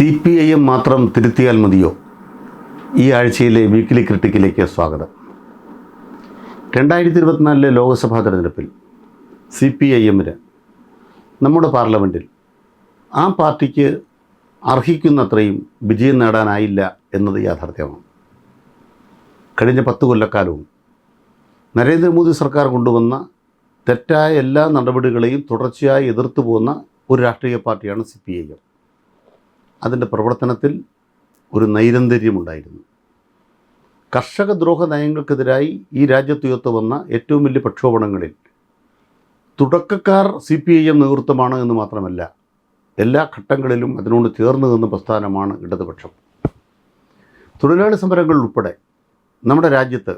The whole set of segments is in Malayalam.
സി പി ഐ എം മാത്രം തിരുത്തിയാൽ മതിയോ? ഈ ആഴ്ചയിലെ വീക്കിലി ക്രിട്ടിക്കിലേക്ക് സ്വാഗതം. രണ്ടായിരത്തി ഇരുപത്തിനാലിലെ ലോക്സഭാ തെരഞ്ഞെടുപ്പിൽ സി പി ഐ എമ്മിന് നമ്മുടെ പാർലമെന്റിൽ ആ പാർട്ടിക്ക് അർഹിക്കുന്നത്രയും വിജയം നേടാനായില്ല എന്നത് യാഥാർത്ഥ്യമാണ്. കഴിഞ്ഞ പത്ത് കൊല്ലക്കാലവും നരേന്ദ്രമോദി സർക്കാർ കൊണ്ടുവന്ന തെറ്റായ എല്ലാ നടപടികളെയും തുടർച്ചയായി എതിർത്തു പോകുന്ന ഒരു രാഷ്ട്രീയ പാർട്ടിയാണ് സി പി ഐ എം അതിന്റെ പ്രവർത്തനത്തിൽ ഒരു നൈരന്തര്യമുണ്ടായിരുന്നു. കർഷക ദ്രോഹ നയങ്ങൾക്കെതിരായി ഈ രാജ്യത്തുയർത്തു വന്ന ഏറ്റവും വലിയ പ്രക്ഷോഭണങ്ങളിൽ തുടക്കക്കാർ സി പി ഐ എം നേതൃത്വമാണ് എന്ന് മാത്രമല്ല എല്ലാ ഘട്ടങ്ങളിലും അതിനോട് ചേർന്ന് നിന്ന പ്രസ്ഥാനമാണ് ഇടതുപക്ഷം. തൊഴിലാളി സമരങ്ങൾ ഉൾപ്പെടെ നമ്മുടെ രാജ്യത്ത്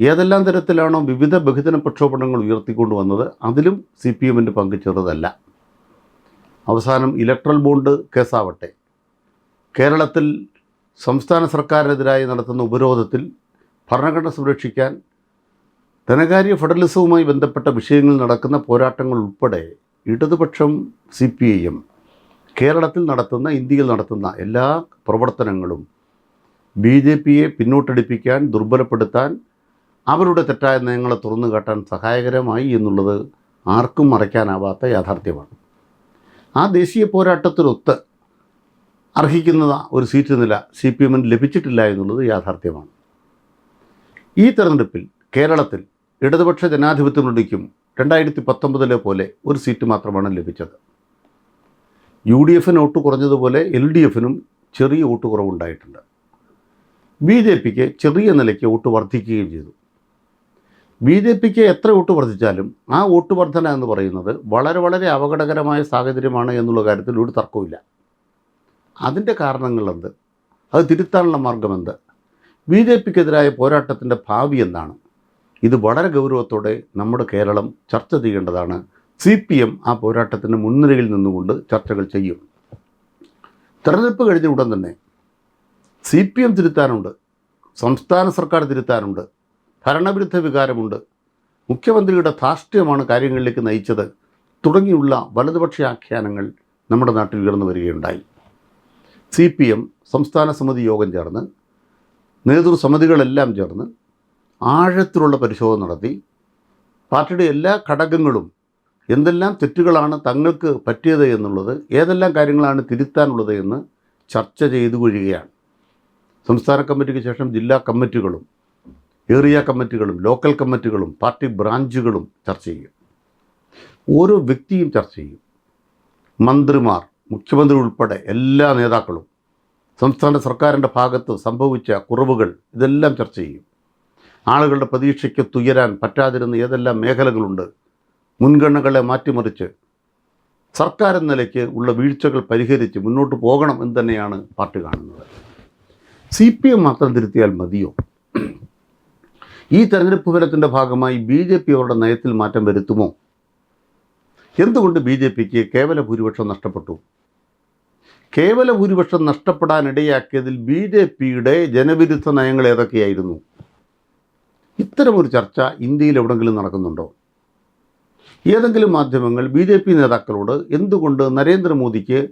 ഏതെല്ലാം തരത്തിലാണോ വിവിധ ബഹുജന പ്രക്ഷോഭങ്ങൾ ഉയർത്തിക്കൊണ്ടു വന്നത് അതിലും സി പി എമ്മിന്റെ പങ്ക് ചെറുതല്ല. അവസാനം ഇലക്ട്രൽ ബോണ്ട് കേസാവട്ടെ. കേരളത്തിൽ സംസ്ഥാന സർക്കാരിനെതിരായി നടത്തുന്ന ഉപരോധത്തിൽ ഭരണഘടന സംരക്ഷിക്കാൻ ധനകാര്യ ഫെഡറലിസവുമായി ബന്ധപ്പെട്ട വിഷയങ്ങളിൽ നടക്കുന്ന പോരാട്ടങ്ങൾ ഉൾപ്പെടെ ഇടതുപക്ഷം സി പി ഐ എം കേരളത്തിൽ നടത്തുന്ന ഇന്ത്യയിൽ നടത്തുന്ന എല്ലാ പ്രവർത്തനങ്ങളും ബി ജെ പിയെ പിന്നോട്ടടിപ്പിക്കാൻ ദുർബലപ്പെടുത്താൻ അവരുടെ തെറ്റായ നയങ്ങളെ തുറന്നു കാട്ടാൻ സഹായകരമായി എന്നുള്ളത് ആർക്കും മറയ്ക്കാനാവാത്ത യാഥാർത്ഥ്യമാണ്. ആ ദേശീയ പോരാട്ടത്തിനൊത്ത് അർഹിക്കുന്ന ഒരു സീറ്റ് നില സി പി എമ്മിന് ലഭിച്ചിട്ടില്ല എന്നുള്ളത് യാഥാർത്ഥ്യമാണ്. ഈ തെരഞ്ഞെടുപ്പിൽ കേരളത്തിൽ ഇടതുപക്ഷ ജനാധിപത്യ മുന്നണിക്കും രണ്ടായിരത്തി പത്തൊമ്പതിലെ പോലെ ഒരു സീറ്റ് മാത്രമാണ് ലഭിച്ചത്. യു ഡി എഫിന് വോട്ട് കുറഞ്ഞതുപോലെ എൽ ഡി എഫിനും ചെറിയ വോട്ട് കുറവുണ്ടായിട്ടുണ്ട്. ബി ജെ പിക്ക് ചെറിയ നിലയ്ക്ക് വോട്ട് വർദ്ധിക്കുകയും ചെയ്തു. ബി ജെ പിക്ക് എത്ര വോട്ട് വർദ്ധിച്ചാലും ആ വോട്ട് വർധന എന്ന് പറയുന്നത് വളരെ വളരെ അപകടകരമായ സാഹചര്യമാണ് എന്നുള്ള കാര്യത്തിൽ ഒരു തർക്കവുമില്ല. അതിന്റെ കാരണങ്ങളെന്ത്? അത് തിരുത്താനുള്ള മാർഗമെന്ത്? ബി ജെ പിക്കെതിരായ പോരാട്ടത്തിന്റെ ഭാവി എന്താണ്? ഇത് വളരെ ഗൗരവത്തോടെ നമ്മുടെ കേരളം ചർച്ച ചെയ്യേണ്ടതാണ്. സി പി എം ആ പോരാട്ടത്തിന്റെ മുൻനിരയിൽ നിന്നുകൊണ്ട് ചർച്ചകൾ ചെയ്യും. തെരഞ്ഞെടുപ്പ് കഴിഞ്ഞ ഉടൻ തന്നെ സി പി എം തിരുത്താനുണ്ട്. സംസ്ഥാന സർക്കാർ തിരുത്താനുണ്ട്. ഭരണവിരുദ്ധ വികാരമുണ്ട്. മുഖ്യമന്ത്രിയുടെ ധാർഷ്ട്യമാണ് കാര്യങ്ങളിലേക്ക് നയിച്ചത്. തുടങ്ങിയുള്ള വലതുപക്ഷ ആഖ്യാനങ്ങൾ നമ്മുടെ നാട്ടിൽ ഉയർന്നു വരികയുണ്ടായി. സി പി എം സംസ്ഥാന സമിതി യോഗം ചേർന്ന് നേതൃസമിതികളെല്ലാം ചേർന്ന് ആഴത്തിലുള്ള പരിശോധന നടത്തി. പാർട്ടിയുടെ എല്ലാ ഘടകങ്ങളും എന്തെല്ലാം തെറ്റുകളാണ് തങ്ങൾക്ക് പറ്റിയത് എന്നുള്ളത് ഏതെല്ലാം കാര്യങ്ങളാണ് തിരുത്താനുള്ളത് എന്ന് ചർച്ച ചെയ്തു കൊഴിയുകയാണ് സംസ്ഥാന കമ്മിറ്റിക്ക് ശേഷം ജില്ലാ കമ്മിറ്റികളും ഏറിയ കമ്മിറ്റികളും ലോക്കൽ കമ്മിറ്റികളും പാർട്ടി ബ്രാഞ്ചുകളും ചർച്ച ചെയ്യും. ഓരോ വ്യക്തിയും ചർച്ച ചെയ്യും. മന്ത്രിമാർ മുഖ്യമന്ത്രി ഉൾപ്പെടെ എല്ലാ നേതാക്കളും സംസ്ഥാന സർക്കാരിന്റെ ഭാഗത്ത് സംഭവിച്ച കുറവുകൾ ഇതെല്ലാം ചർച്ച ചെയ്യും. ആളുകളുടെ പ്രതീക്ഷയ്ക്ക് തുയരാൻ പറ്റാതിരുന്ന ഏതെല്ലാം മേഖലകളുണ്ട് മുൻഗണനകളെ മാറ്റിമറിച്ച് സർക്കാർ എന്ന നിലയ്ക്ക് ഉള്ള വീഴ്ചകൾ പരിഹരിച്ച് മുന്നോട്ട് പോകണം എന്ന് തന്നെയാണ് പാർട്ടി കാണുന്നത്. സി പി എം മാത്രം തിരുത്തിയാൽ മതിയോ? ഈ തെരഞ്ഞെടുപ്പ് ഫലത്തിന്റെ ഭാഗമായി ബി ജെ പി അവരുടെ നയത്തിൽ മാറ്റം വരുത്തുമോ? എന്തുകൊണ്ട് ബി ജെ പിക്ക് കേവല ഭൂരിപക്ഷം നഷ്ടപ്പെട്ടു? കേവല ഭൂരിപക്ഷം നഷ്ടപ്പെടാനിടയാക്കിയതിൽ ബി ജെ പിയുടെ ജനവിരുദ്ധ നയങ്ങൾ ഏതൊക്കെയായിരുന്നു? ഇത്തരമൊരു ചർച്ച ഇന്ത്യയിൽ എവിടെങ്കിലും നടക്കുന്നുണ്ടോ? ഏതെങ്കിലും മാധ്യമങ്ങൾ ബി ജെ പി നേതാക്കളോട് എന്തുകൊണ്ട് നരേന്ദ്രമോദിക്ക്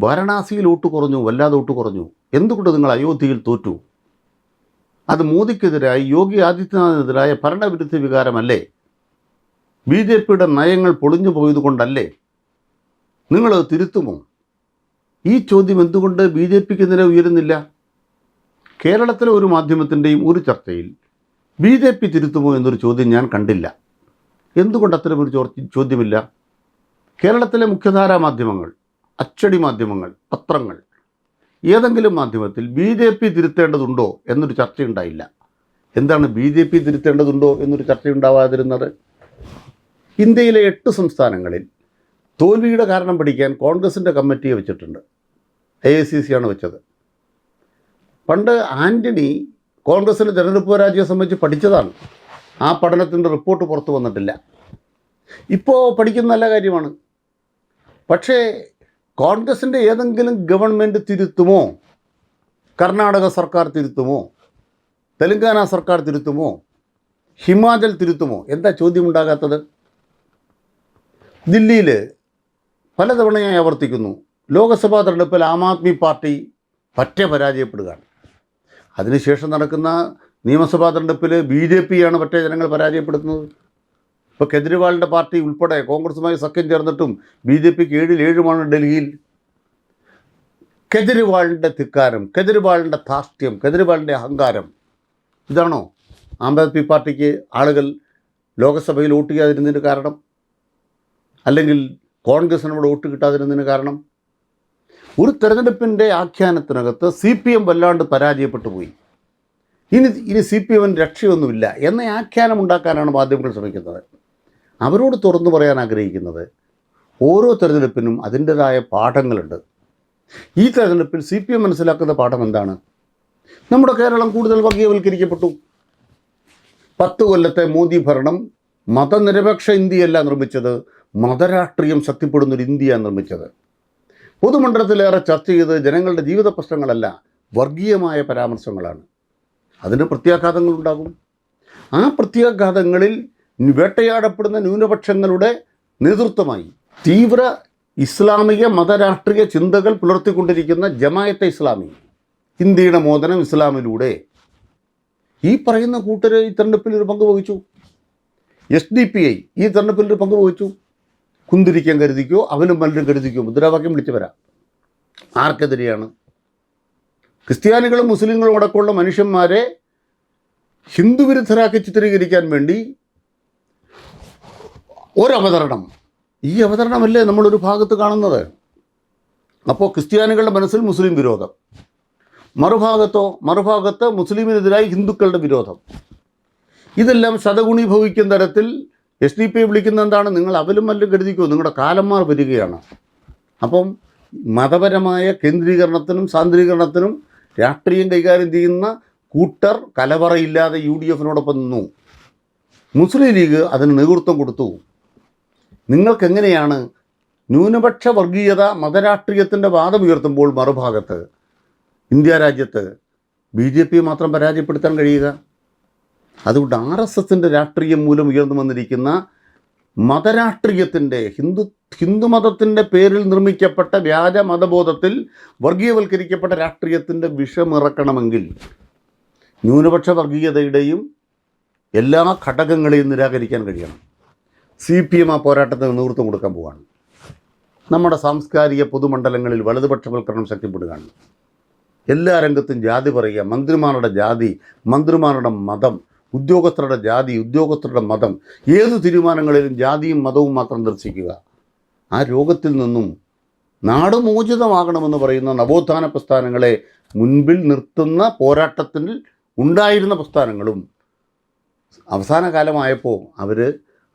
വാരണാസിയിൽ വോട്ട് കുറഞ്ഞു വല്ലാതെ വോട്ട് കുറഞ്ഞു? എന്തുകൊണ്ട് നിങ്ങൾ അയോധ്യയിൽ തോറ്റു? അത് മോദിക്കെതിരായി യോഗി ആദിത്യനാഥിനെതിരായ ഭരണവിരുദ്ധ വികാരമല്ലേ? ബി ജെ പിയുടെ നയങ്ങൾ പൊളിഞ്ഞു പോയതുകൊണ്ടല്ലേ? നിങ്ങളത് തിരുത്തുമോ? ഈ ചോദ്യം എന്തുകൊണ്ട് ബി ജെ പിക്ക് നില ഉയരുന്നില്ല? കേരളത്തിലെ ഒരു മാധ്യമത്തിന്റെയും ഒരു ചർച്ചയിൽ ബി ജെ പി തിരുത്തുമോ എന്നൊരു ചോദ്യം ഞാൻ കണ്ടില്ല. എന്തുകൊണ്ട് അത്തരമൊരു ചോദ്യമില്ല? കേരളത്തിലെ മുഖ്യധാരാ മാധ്യമങ്ങൾ അച്ചടി മാധ്യമങ്ങൾ പത്രങ്ങൾ ഏതെങ്കിലും മാധ്യമത്തിൽ ബി ജെ പി തിരുത്തേണ്ടതുണ്ടോ എന്നൊരു ചർച്ചയുണ്ടായില്ല. എന്താണ് ബി ജെ പി തിരുത്തേണ്ടതുണ്ടോ എന്നൊരു ചർച്ചയുണ്ടാവാതിരുന്നത്? ഇന്ത്യയിലെ എട്ട് സംസ്ഥാനങ്ങളിൽ തോൽവിയുടെ കാരണം പഠിക്കാൻ കോൺഗ്രസിന്റെ കമ്മിറ്റിയെ വെച്ചിട്ടുണ്ട്. എ ഐ സി സി ആണ് വെച്ചത്. പണ്ട് ആന്റണി കോൺഗ്രസിന്റെ തെരഞ്ഞെടുപ്പ് പരാജയം സംബന്ധിച്ച് പഠിച്ചതാണ്. ആ പഠനത്തിന്റെ റിപ്പോർട്ട് പുറത്തു വന്നിട്ടില്ല. ഇപ്പോൾ പഠിക്കുന്ന നല്ല കാര്യമാണ്. പക്ഷേ കോൺഗ്രസിന്റെ ഏതെങ്കിലും ഗവൺമെന്റ് തിരുത്തുമോ? കർണാടക സർക്കാർ തിരുത്തുമോ? തെലങ്കാന സർക്കാർ തിരുത്തുമോ? ഹിമാചൽ തിരുത്തുമോ? എന്താ ചോദ്യം ഉണ്ടാകാത്തത് ദില്ലിയിൽ പലതവണയായി ആവർത്തിക്കുന്നു. ലോക്സഭാ തെരഞ്ഞെടുപ്പിൽ ആം ആദ്മി പാർട്ടി പറ്റേ പരാജയപ്പെടുകയാണ്. അതിനുശേഷം നടക്കുന്ന നിയമസഭാ തെരഞ്ഞെടുപ്പിൽ ബി ജെ പിയാണ് പറ്റേ ജനങ്ങൾ പരാജയപ്പെടുത്തുന്നത്. ഇപ്പോൾ കെജ്രിവാളിന്റെ പാർട്ടി ഉൾപ്പെടെ കോൺഗ്രസുമായി സഖ്യം ചേർന്നിട്ടും ബി ജെ പിക്ക് ഏഴിൽ ഏഴുമാണ് ഡൽഹിയിൽ. കെജ്രിവാളിന്റെ ധിക്കാരം കെജ്രിവാളിന്റെ ധാർഷ്ട്യം കെജ്രിവാളിന്റെ അഹങ്കാരം ഇതാണോ? ആം ആദ്മി പാർട്ടിക്ക് ആളുകൾ ലോക്സഭയിൽ വോട്ട് ചെയ്യാതിരുന്നതിന് കാരണം? അല്ലെങ്കിൽ കോൺഗ്രസിനോട് വോട്ട് കിട്ടാതിരുന്നതിന് കാരണം? ഒരു തെരഞ്ഞെടുപ്പിന്റെ ആഖ്യാനത്തിനകത്ത് സി പി എം വല്ലാണ്ട് പരാജയപ്പെട്ടു പോയി. ഇനി ഇനി സി പി എമ്മിന് രക്ഷയൊന്നുമില്ല എന്ന ആഖ്യാനം ഉണ്ടാക്കാനാണ് മാധ്യമങ്ങൾ ശ്രമിക്കുന്നത്. അവരോട് തുറന്നു പറയാൻ ആഗ്രഹിക്കുന്നത് ഓരോ തെരഞ്ഞെടുപ്പിനും അതിന്റെതായ പാഠങ്ങളുണ്ട്. ഈ തെരഞ്ഞെടുപ്പിൽ സി പി എം മനസ്സിലാക്കുന്ന പാഠം എന്താണ്? നമ്മുടെ കേരളം കൂടുതൽ വർഗീയവൽക്കരിക്കപ്പെട്ടു പത്ത് കൊല്ലത്തെ മോദി ഭരണം മതനിരപേക്ഷ ഇന്ത്യയല്ല നിർമ്മിച്ചത് മതരാഷ്ട്രീയം ശക്തിപ്പെടുന്നൊരു ഇന്ത്യയാണ് നിർമ്മിച്ചത്. പൊതുമണ്ഡലത്തിലേറെ ചർച്ച ചെയ്ത് ജനങ്ങളുടെ ജീവിത പ്രശ്നങ്ങളല്ല വർഗീയമായ പരാമർശങ്ങളാണ്. അതിന് പ്രത്യാഘാതങ്ങളുണ്ടാകും. ആ പ്രത്യാഘാതങ്ങളിൽ വേട്ടയാടപ്പെടുന്ന ന്യൂനപക്ഷങ്ങളുടെ നേതൃത്വമായി തീവ്ര ഇസ്ലാമിക മതരാഷ്ട്രീയ ചിന്തകൾ പുലർത്തിക്കൊണ്ടിരിക്കുന്ന ജമായത്തെ ഇസ്ലാമി ഇന്ത്യയുടെ മോദനം ഇസ്ലാമിലൂടെ. ഈ പറയുന്ന കൂട്ടർ ഈ തെരഞ്ഞെടുപ്പിൽ ഒരു പങ്ക് വഹിച്ചു. എസ് ഡി പി ഐ ഈ തെരഞ്ഞെടുപ്പിൽ ഒരു പങ്ക് വഹിച്ചു. കുന്തിരിക്കാൻ കരുതിക്കോ അവനും പലരും കരുതിക്കോ മുദ്രാവാക്യം വിളിച്ചു വരാം. ആർക്കെതിരെയാണ്? ക്രിസ്ത്യാനികളും മുസ്ലിങ്ങളും അടക്കമുള്ള മനുഷ്യന്മാരെ ഹിന്ദുവിരുദ്ധരാക്കി ചിത്രീകരിക്കാൻ വേണ്ടി ഒരവതരണം. ഈ അവതരണമല്ലേ നമ്മളൊരു ഭാഗത്ത് കാണുന്നത്? അപ്പോൾ ക്രിസ്ത്യാനികളുടെ മനസ്സിൽ മുസ്ലിം വിരോധം. മറുഭാഗത്തോ മറുഭാഗത്ത് മുസ്ലിമിനെതിരായി ഹിന്ദുക്കളുടെ വിരോധം. ഇതെല്ലാം ശതഗുണീഭവിക്കുന്ന തരത്തിൽ എസ് ഡി പി വിളിക്കുന്ന എന്താണ്? നിങ്ങൾ അവലും മല്ലും കരുതിക്കോ? നിങ്ങളുടെ കാലന്മാർ വരികയാണ്. അപ്പം മതപരമായ കേന്ദ്രീകരണത്തിനും സാന്ദ്രീകരണത്തിനും രാഷ്ട്രീയം കൈകാര്യം ചെയ്യുന്ന കൂട്ടർ കലവറയില്ലാതെ യു ഡി എഫിനോടൊപ്പം നിന്നു. മുസ്ലിം ലീഗ് അതിന് നേതൃത്വം കൊടുത്തു. നിങ്ങൾക്കെങ്ങനെയാണ് ന്യൂനപക്ഷ വർഗീയത മതരാഷ്ട്രീയത്തിന്റെ വാദമുയർത്തുമ്പോൾ മറുഭാഗത്ത് ഇന്ത്യ രാജ്യത്ത് ബി ജെ പി മാത്രം പരാജയപ്പെടുത്താൻ കഴിയുക? അതുകൊണ്ട് ആർ എസ് എസിന്റെ രാഷ്ട്രീയം മൂലം ഉയർന്നു വന്നിരിക്കുന്ന മതരാഷ്ട്രീയത്തിന്റെ ഹിന്ദു ഹിന്ദുമതത്തിന്റെ പേരിൽ നിർമ്മിക്കപ്പെട്ട വ്യാജ മതബോധത്തിൽ വർഗീയവൽക്കരിക്കപ്പെട്ട രാഷ്ട്രീയത്തിന്റെ വിഷമിറക്കണമെങ്കിൽ ന്യൂനപക്ഷ വർഗീയതയുടെയും എല്ലാ ഘടകങ്ങളെയും നിരാകരിക്കാൻ കഴിയണം. സി പി എം ആ പോരാട്ടത്തിന് നേതൃത്വം കൊടുക്കാൻ പോവാണ്. നമ്മുടെ സാംസ്കാരിക പൊതുമണ്ഡലങ്ങളിൽ വലതുപക്ഷവൽക്കരണം ശക്തിപ്പെടുകയാണ്. എല്ലാ രംഗത്തും ജാതി പറയുക മന്ത്രിമാരുടെ ജാതി മന്ത്രിമാരുടെ മതം ഉദ്യോഗസ്ഥരുടെ ജാതി ഉദ്യോഗസ്ഥരുടെ മതം ഏത് തീരുമാനങ്ങളിലും ജാതിയും മതവും മാത്രം ദർശിക്കുക. ആ രോഗത്തിൽ നിന്നും നാട് മോചിതമാകണമെന്ന് പറയുന്ന നവോത്ഥാന പ്രസ്ഥാനങ്ങളെ മുൻപിൽ നിർത്തുന്ന പോരാട്ടത്തിൽ ഉണ്ടായിരുന്ന പ്രസ്ഥാനങ്ങളും അവസാന കാലമായപ്പോൾ അവർ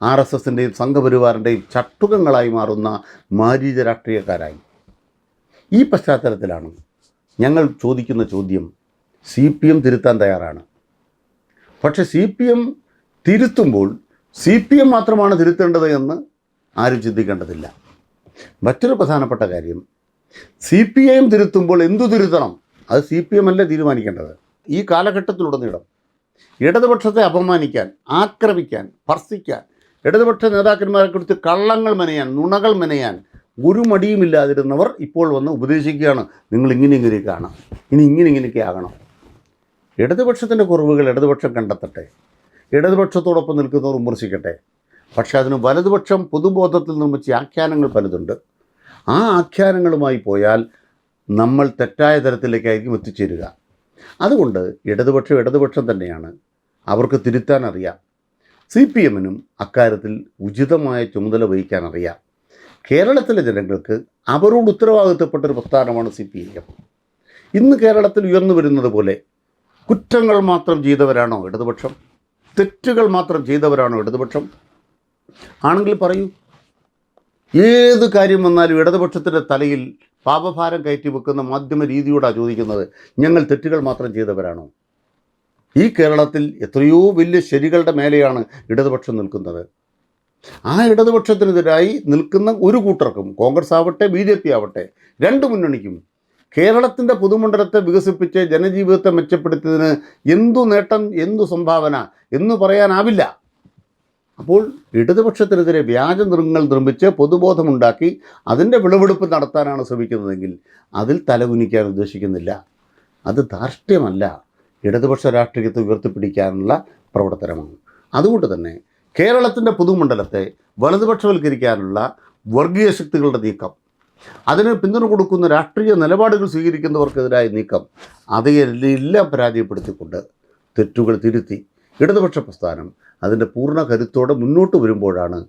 ആർ എസ് എസിന്റെയും സംഘപരിവാറിന്റെയും ചട്ടുകങ്ങളായി മാറുന്ന മാരീച രാഷ്ട്രീയക്കാരായി. ഈ പശ്ചാത്തലത്തിലാണ് ഞങ്ങൾ ചോദിക്കുന്ന ചോദ്യം സി പി എം തിരുത്താൻ തയ്യാറാണ്. പക്ഷെ സി പി എം തിരുത്തുമ്പോൾ സി പി എം മാത്രമാണ് തിരുത്തേണ്ടത് എന്ന് ആരും ചിന്തിക്കേണ്ടതില്ല. മറ്റൊരു പ്രധാനപ്പെട്ട കാര്യം സി പി ഐ എം തിരുത്തുമ്പോൾ എന്തു തിരുത്തണം? അത് സി പി എം അല്ലേ തീരുമാനിക്കേണ്ടത്? ഈ കാലഘട്ടത്തിലുടനീളം ഇടതുപക്ഷത്തെ അപമാനിക്കാൻ ആക്രമിക്കാൻ ഭർസിക്കാൻ ഇടതുപക്ഷ നേതാക്കന്മാരെ കുറിച്ച് കള്ളങ്ങൾ മെനയാൻ നുണകൾ മെനയാൻ ഒരു മടിയുമില്ലാതിരുന്നവർ ഇപ്പോൾ വന്ന് ഉപദേശിക്കുകയാണ്. നിങ്ങൾ ഇങ്ങനെ ഇങ്ങനെയൊക്കെ ആണ് ഇനി ഇങ്ങനെ ഇങ്ങനെയൊക്കെ ആകണം. ഇടതുപക്ഷത്തിന്റെ കുറവുകൾ ഇടതുപക്ഷം കണ്ടെത്തട്ടെ. ഇടതുപക്ഷത്തോടൊപ്പം നിൽക്കുന്നവർ വിമർശിക്കട്ടെ. പക്ഷേ അതിന് വലതുപക്ഷം പൊതുബോധത്തിൽ നിർമ്മിച്ച ആഖ്യാനങ്ങൾ പലതുണ്ട്. ആ ആഖ്യാനങ്ങളുമായി പോയാൽ നമ്മൾ തെറ്റായ തരത്തിലേക്കായിരിക്കും എത്തിച്ചേരുക. അതുകൊണ്ട് ഇടതുപക്ഷം ഇടതുപക്ഷം തന്നെയാണ് അവർക്ക് തിരുത്താൻ അറിയാം. സി പി എമ്മിനും അക്കാര്യത്തിൽ ഉചിതമായ ചുമതല വഹിക്കാൻ അറിയാം കേരളത്തിലെ ജനങ്ങൾക്ക് അവരോട് ഉത്തരവാദിത്തപ്പെട്ടൊരു പ്രസ്ഥാനമാണ് സി പി എം ഇന്ന് കേരളത്തിൽ ഉയർന്നു വരുന്നത് പോലെ കുറ്റങ്ങൾ മാത്രം ചെയ്തവരാണോ ഇടതുപക്ഷം? തെറ്റുകൾ മാത്രം ചെയ്തവരാണോ ഇടതുപക്ഷം? ആണെങ്കിൽ പറയൂ. ഏത് കാര്യം വന്നാലും ഇടതുപക്ഷത്തിന്റെ തലയിൽ പാപഭാരം കയറ്റി വെക്കുന്ന മാധ്യമ രീതിയോടാണ് ചോദിക്കുന്നത്. ഞങ്ങൾ തെറ്റുകൾ മാത്രം ചെയ്തവരാണോ? ഈ കേരളത്തിൽ എത്രയോ വലിയ ശരികളുടെ മേലെയാണ് ഇടതുപക്ഷം നിൽക്കുന്നത്. ആ ഇടതുപക്ഷത്തിനെതിരായി നിൽക്കുന്ന ഒരു കൂട്ടർക്കും കോൺഗ്രസ് ആവട്ടെ ബി ജെ പി ആവട്ടെ രണ്ട് മുന്നണിക്കും കേരളത്തിന്റെ പുതുമണ്ഡലത്തെ വികസിപ്പിച്ച് ജനജീവിതത്തെ മെച്ചപ്പെടുത്തിയതിന് എന്തു നേട്ടം എന്തു സംഭാവന എന്ന് പറയാനാവില്ല. അപ്പോൾ ഇടതുപക്ഷത്തിനെതിരെ വ്യാജ നിറങ്ങൾ നിർമ്മിച്ച് പൊതുബോധമുണ്ടാക്കി അതിന്റെ വിളവെടുപ്പ് നടത്താനാണ് ശ്രമിക്കുന്നതെങ്കിൽ അതിൽ തലകുനിക്കാൻ ഉദ്ദേശിക്കുന്നില്ല. അത് ധാർഷ്ട്യമല്ല. ഇടതുപക്ഷ രാഷ്ട്രീയത്തെ ഉയർത്തിപ്പിടിക്കാനുള്ള പ്രവർത്തനമാണ്. അതുകൊണ്ട് തന്നെ കേരളത്തിന്റെ പൊതുമണ്ഡലത്തെ വലതുപക്ഷവൽക്കരിക്കാനുള്ള വർഗീയ ശക്തികളുടെ നീക്കം അതിന് പിന്തുണ കൊടുക്കുന്ന രാഷ്ട്രീയ നിലപാടുകൾ സ്വീകരിക്കുന്നവർക്കെതിരായ നീക്കം അതെല്ലാം പരാജയപ്പെടുത്തിക്കൊണ്ട് തെറ്റുകൾ തിരുത്തി ഇടതുപക്ഷ പ്രസ്ഥാനം അതിന്റെ പൂർണ കരുത്തോടെ മുന്നോട്ട് വരുമ്പോഴാണ്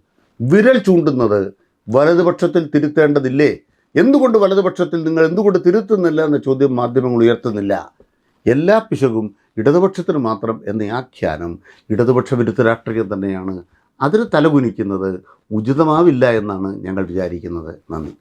വിരൽ ചൂണ്ടുന്നത് വലതുപക്ഷത്തിൽ തിരുത്തേണ്ടതില്ലേ? എന്തുകൊണ്ട് വലതുപക്ഷത്തിൽ നിങ്ങൾ എന്തുകൊണ്ട് തിരുത്തുന്നില്ല എന്ന ചോദ്യം മാധ്യമങ്ങൾ ഉയർത്തുന്നില്ല? എല്ലാ പിശകും ഇടതുപക്ഷത്തിന് മാത്രം എന്ന ആഖ്യാനം ഇടതുപക്ഷ വിരുദ്ധ രാഷ്ട്രീയം തന്നെയാണ്. അതിന് തലകുനിക്കുന്നത് ഉചിതമാവില്ല എന്നാണ് ഞങ്ങൾ വിചാരിക്കുന്നത്. നന്ദി.